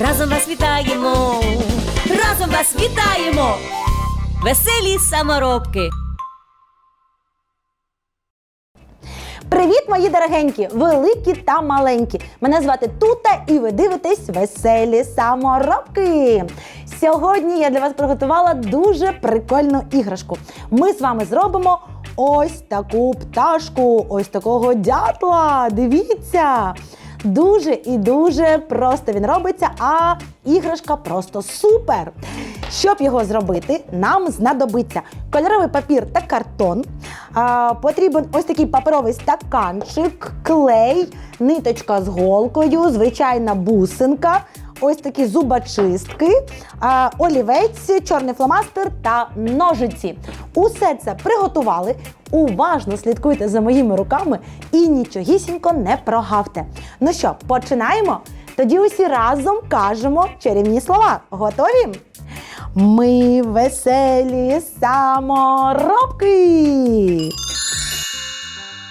разом вас вітаємо, разом вас вітаємо, веселі саморобки. Привіт, мої дорогенькі, великі та маленькі. Мене звати Тута, і ви дивитесь веселі саморобки. Сьогодні я для вас приготувала дуже прикольну іграшку. Ми з вами зробимо ось таку пташку, ось такого дятла. Дивіться. Дуже і дуже просто він робиться, а іграшка просто супер. Щоб його зробити, нам знадобиться кольоровий папір та картон. А, потрібен ось такий паперовий стаканчик, клей, ниточка з голкою, звичайна бусинка, ось такі зубочистки, олівець, чорний фломастер та ножиці. Усе це приготували. Уважно слідкуйте за моїми руками і нічогісінько не прогавте. Ну що, починаємо? Тоді усі разом кажемо чарівні слова. Готові? Ми веселі саморобки.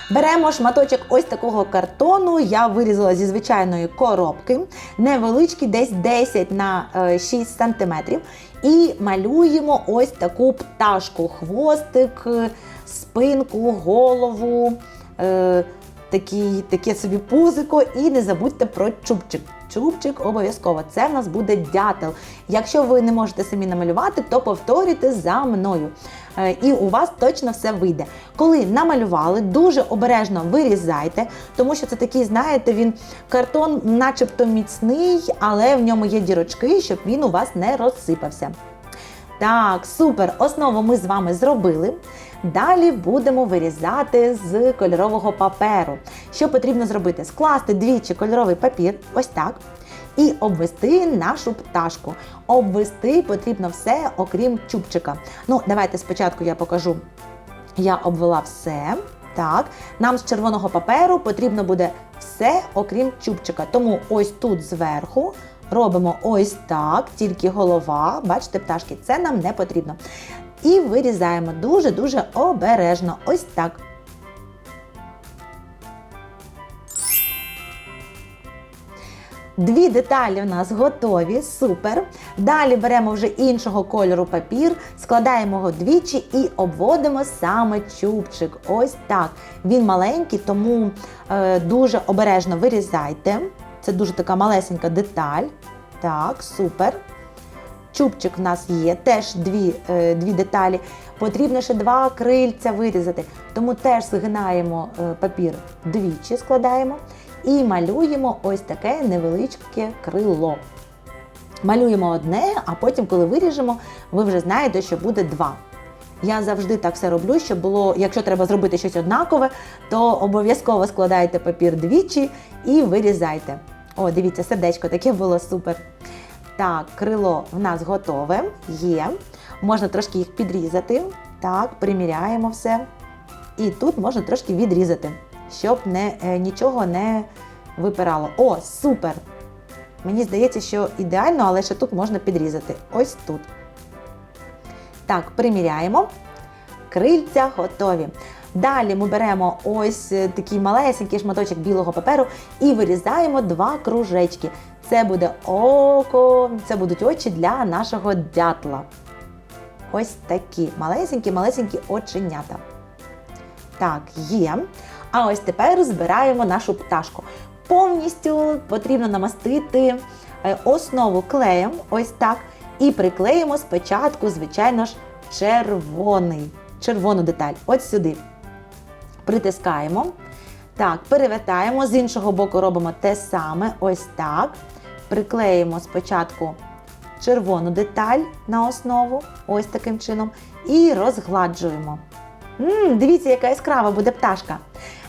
Беремо шматочок ось такого картону. Я вирізала зі звичайної коробки, невеличкий, десь 10 на е, 6 сантиметрів. І малюємо ось таку пташку: хвостик, е, спинку, голову, е, такий, таке собі пузико. І не забудьте про чубчик. Чубчик обов'язково. Це в нас буде дятел. Якщо ви не можете самі намалювати, то повторюйте за мною. Е, І у вас точно все вийде. Коли намалювали, дуже обережно вирізайте, тому що це такий, знаєте, він картон, начебто міцний, але в ньому є дірочки, щоб він у вас не розсипався. Так, супер. Основу ми з вами зробили. Далі будемо вирізати з кольорового паперу. Що потрібно зробити? Скласти двічі кольоровий папір, ось так, і обвести нашу пташку. Обвести потрібно все, окрім чубчика. Ну, давайте спочатку я покажу. Я обвела все. Так, нам з червоного паперу потрібно буде все, окрім чубчика. Тому ось тут зверху робимо ось так, тільки голова. Бачите, пташки, це нам не потрібно. І вирізаємо дуже-дуже обережно. Ось так. Дві деталі у нас готові, супер. Далі беремо вже іншого кольору папір, складаємо його двічі і обводимо саме чубчик. Ось так. Він маленький, тому е, дуже обережно вирізайте. Це дуже така малесенька деталь. Так, супер. Чубчик в нас є, теж дві, е, дві деталі. Потрібно ще два крильця вирізати. Тому теж згинаємо е, папір двічі, складаємо і малюємо ось таке невеличке крило. Малюємо одне, а потім, коли виріжемо, ви вже знаєте, що буде два. Я завжди так все роблю, щоб було, якщо треба зробити щось однакове, то обов'язково складайте папір двічі і вирізайте. О, дивіться, сердечко таке було супер. Так, крило в нас готове, є. Можна трошки їх підрізати. Так, приміряємо все. І тут можна трошки відрізати, щоб не, е, нічого не випирало. О, супер! Мені здається, що ідеально, але ще тут можна підрізати. Ось тут. Так, приміряємо. Крильця готові. Далі ми беремо ось е, такий малесенький шматочок білого паперу і вирізаємо два кружечки. Це буде око, це будуть очі для нашого дятла. Ось такі малесенькі-малесенькі оченята. Так, є. А ось тепер збираємо нашу пташку. Повністю потрібно намастити е, основу клеєм, ось так. І приклеїмо спочатку, звичайно ж, червоний, червону деталь. Ось сюди. Притискаємо. Так, перевертаємо, з іншого боку робимо те саме, ось так. Приклеїмо спочатку червону деталь на основу, ось таким чином, і розгладжуємо. м дивіться, яка яскрава буде пташка.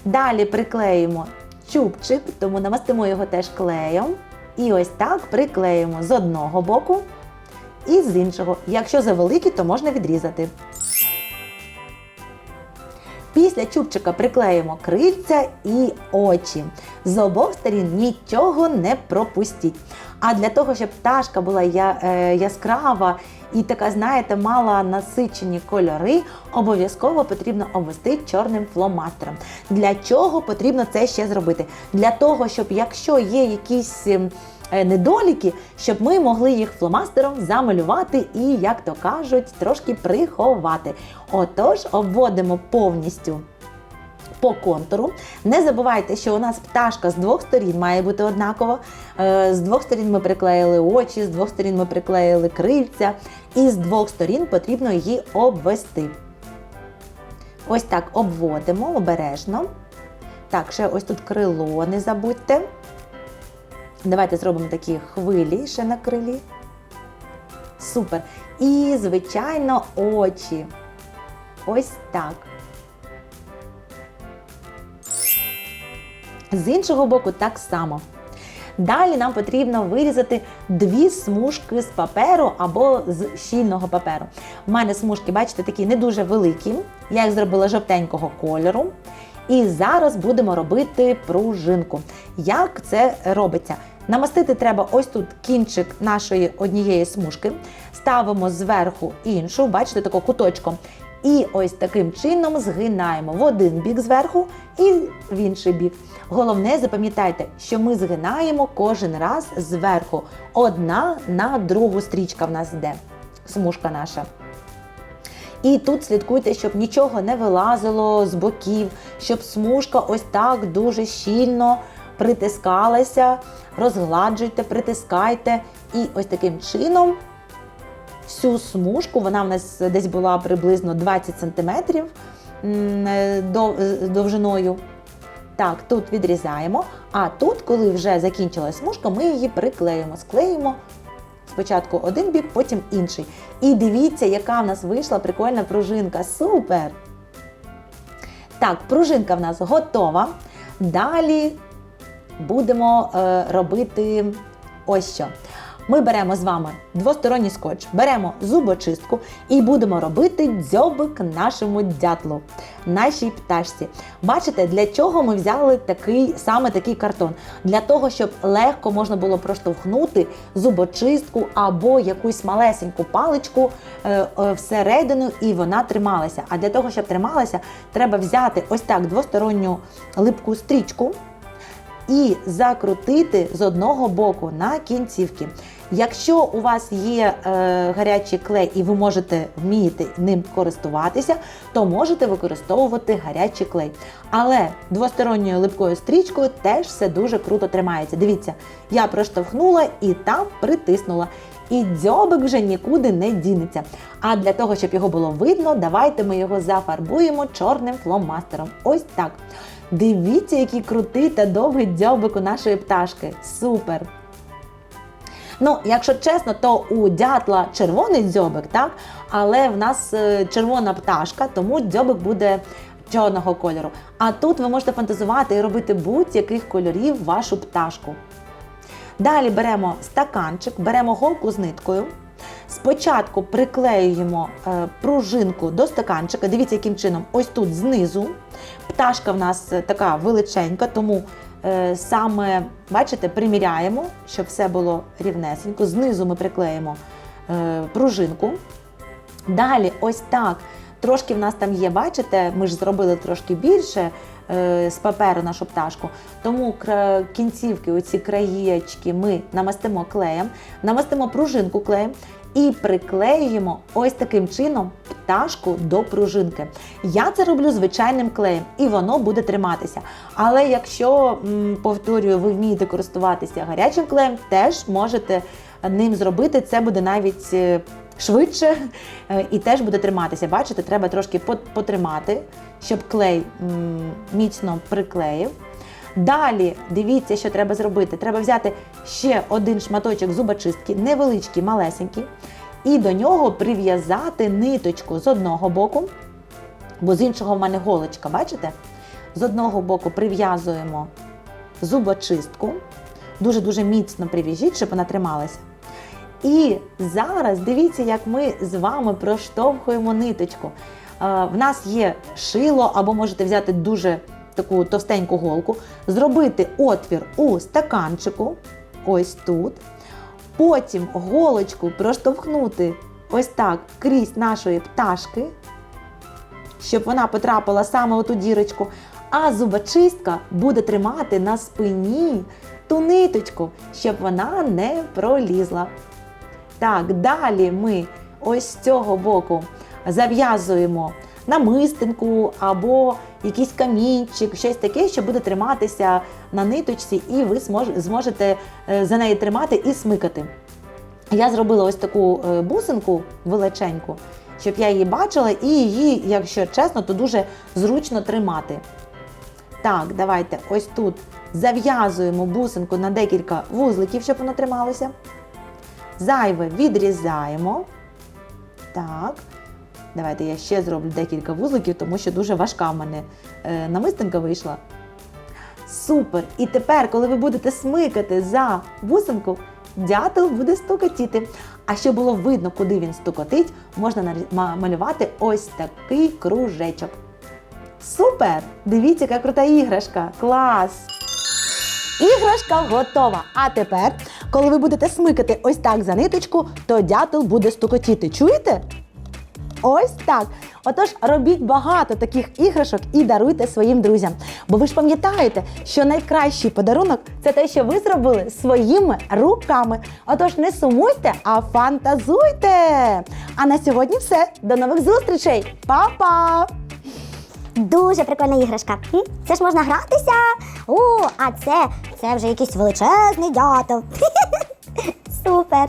Далі приклеїмо чубчик, тому намастимо його теж клеєм. І ось так приклеїмо з одного боку і з іншого. Якщо завеликі, то можна відрізати. Після чубчика приклеїмо крильця і очі. З обох сторін нічого не пропустіть. А для того, щоб пташка була я, е, яскрава і така, знаєте, мала насичені кольори, обов'язково потрібно обвести чорним фломастером. Для чого потрібно це ще зробити? Для того, щоб якщо є якісь ем, недоліки, щоб ми могли їх фломастером замалювати і, як то кажуть, трошки приховати. Отож, обводимо повністю по контуру. Не забувайте, що у нас пташка з двох сторін має бути однакова. Е, З двох сторін ми приклеїли очі, з двох сторін ми приклеїли крильця, і з двох сторін потрібно її обвести. Ось так обводимо обережно. Так, ще ось тут крило, не забудьте. Давайте зробимо такі хвилі ще на крилі. Супер. І, звичайно, очі. Ось так. З іншого боку, так само. Далі нам потрібно вирізати дві смужки з паперу або з щільного паперу. У мене смужки, бачите, такі не дуже великі. Я їх зробила жовтенького кольору. І зараз будемо робити пружинку. Як це робиться? Намастити треба ось тут кінчик нашої однієї смужки, ставимо зверху іншу, бачите, тако куточком. І ось таким чином згинаємо в один бік зверху і в інший бік. Головне, запам'ятайте, що ми згинаємо кожен раз зверху. Одна на другу стрічка в нас йде, смужка наша. І тут слідкуйте, щоб нічого не вилазило з боків, щоб смужка ось так дуже щільно притискалася. Розгладжуйте, притискайте. І ось таким чином всю смужку, вона в нас десь була приблизно 20 см довжиною. Так, тут відрізаємо. А тут, коли вже закінчилась смужка, ми її приклеїмо, склеїмо спочатку один бік, потім інший. І дивіться, яка в нас вийшла прикольна пружинка. Супер! Так, пружинка в нас готова. Далі будемо е, робити ось що. Ми беремо з вами двосторонній скотч, беремо зубочистку і будемо робити дзьобик нашому дятлу, нашій пташці. Бачите, для чого ми взяли такий, саме такий картон? Для того, щоб легко можна було проштовхнути зубочистку або якусь малесеньку паличку е, е, всередину, і вона трималася. А для того, щоб трималася, треба взяти ось так двосторонню липку стрічку і закрутити з одного боку на кінцівки. Якщо у вас є е, гарячий клей і ви можете вмієте ним користуватися, то можете використовувати гарячий клей. Але двосторонньою липкою стрічкою теж все дуже круто тримається. Дивіться, я проштовхнула і там притиснула. І дзьобик вже нікуди не дінеться. А для того, щоб його було видно, давайте ми його зафарбуємо чорним фломастером. Ось так. Дивіться, який крутий та довгий дзьобик у нашої пташки. Супер! Ну, якщо чесно, то у дятла червоний дзьобик, так? Але в нас е, червона пташка, тому дзьобик буде чорного кольору. А тут ви можете фантазувати і робити будь-яких кольорів вашу пташку. Далі беремо стаканчик, беремо голку з ниткою. Спочатку приклеюємо е, пружинку до стаканчика. Дивіться, яким чином, ось тут знизу. Пташка в нас е, така величенька, тому саме, бачите, приміряємо, щоб все було рівнесенько. Знизу ми приклеїмо е, пружинку. Далі, ось так. Трошки в нас там є, бачите, ми ж зробили трошки більше е, з паперу нашу пташку. Тому кінцівки, оці краєчки ми намастимо клеєм, намастимо пружинку клеєм і приклеюємо ось таким чином пташку до пружинки. Я це роблю звичайним клеєм, і воно буде триматися. Але якщо, повторюю, ви вмієте користуватися гарячим клеєм, теж можете ним зробити. Це буде навіть. е, швидше е, і теж буде триматися. Бачите, треба трошки потримати, щоб клей міцно приклеїв. Далі дивіться, що треба зробити. Треба взяти ще один шматочок зубочистки, невеличкий, малесенький, і до нього прив'язати ниточку з одного боку, бо з іншого в мене голочка, бачите? З одного боку прив'язуємо зубочистку, дуже-дуже міцно прив'яжіть, щоб вона трималася. І зараз дивіться, як ми з вами проштовхуємо ниточку. Е, В нас є шило, або можете взяти дуже таку товстеньку голку, зробити отвір у стаканчику, ось тут. Потім голочку проштовхнути ось так крізь нашої пташки, щоб вона потрапила саме у ту дірочку. А зубочистка буде тримати на спині ту ниточку, щоб вона не пролізла. Так, далі ми ось з цього боку зав'язуємо намистинку або якийсь камінчик, щось таке, що буде триматися на ниточці, і ви зможете е, за неї тримати і смикати. Я зробила ось таку е, бусинку величеньку, щоб я її бачила, і її, якщо чесно, то дуже зручно тримати. Так, давайте ось тут зав'язуємо бусинку на декілька вузликів, щоб воно трималося. Зайве відрізаємо. Так. Давайте я ще зроблю декілька вузликів, тому що дуже важка в мене е, намистинка вийшла. Супер! І тепер, коли ви будете смикати за бусинку, дятел буде стукотіти. А щоб було видно, куди він стукотить, можна малювати ось такий кружечок. Супер! Дивіться, яка крута іграшка! Клас! Іграшка готова. А тепер, коли ви будете смикати ось так за ниточку, то дятел буде стукотіти. Чуєте? Ось так. Отож, робіть багато таких іграшок і даруйте своїм друзям. Бо ви ж пам'ятаєте, що найкращий подарунок це те, що ви зробили своїми руками. Отож, не сумуйте, а фантазуйте. А на сьогодні все. До нових зустрічей. Па-па! Дуже прикольна іграшка. Це ж можна гратися. О, а це, це вже якийсь величезний дятел. Супер.